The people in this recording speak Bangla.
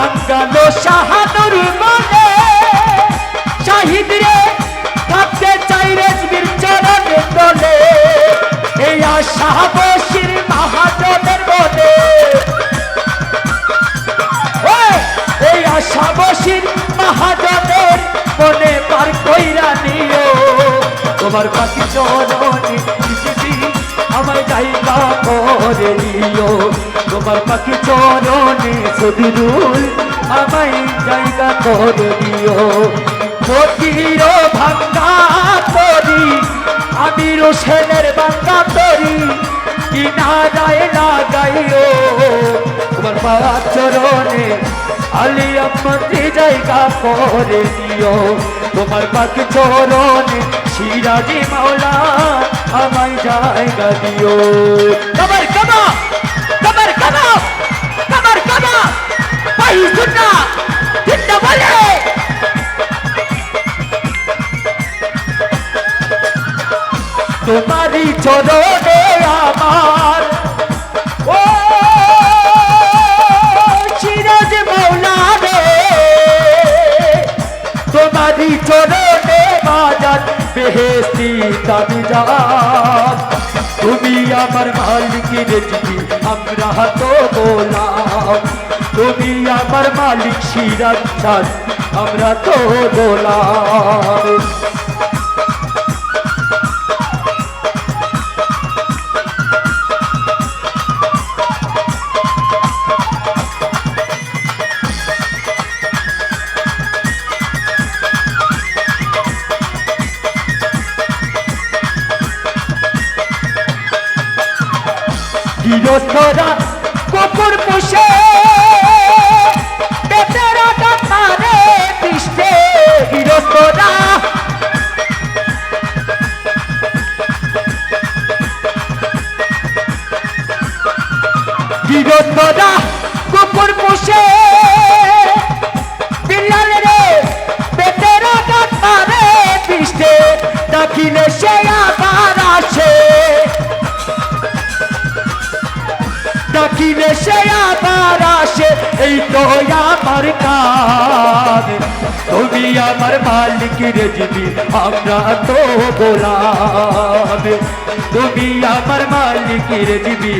টাঙ্গালো শাহানুর বলে। শাহিদ রে থাকতে চাই রেজবির চরণ তলে এই আশা বসির মহাজনের বলে। এই আশা বসির মহাজনের মনে পার কইরা নিও। তোমার পাখি করে দিও তোমার পাখি চরণে সদিরুল আমায় জায়গা করে দিও। ফকির ভাঙ্গা তরি আমি রোশেনের ভাঙ্গা তরি, কিনারায় লাগাইও। তোমার পাওয়া চরণে আলি আম্মতি জায়গা করে দিও। তোমার পাখি চরণে সিরাজি মাওলা, আমায় জায়গা দিও। কবর তোমারই চরণে আমার। ও সিরাজ মৌলা রে, তোমারই চরণে বাজার বেহেস্তি দাবি যান তুমি আমার মালিকের জিবি আমরা তো গোলাম তুমি আমার মালিক সিরাজ আমরা তো গোলাম গৃহস্থরা কুকুর পুষে, বেচারা কাতারে পৃষ্ঠে গৃহস্থরা গৃহস্থরা কুকুর পুষে, বিড়াল রে, বেচারা কাতারে পৃষ্ঠে ডাকিলে সে আবার আসে। ডাকিলে সে আবার আসে। এই তো আমার কাজ। তুমি আমার মালিকের জিবি আমরা তো গোলাম। তুমি আমার মালিকের জিবি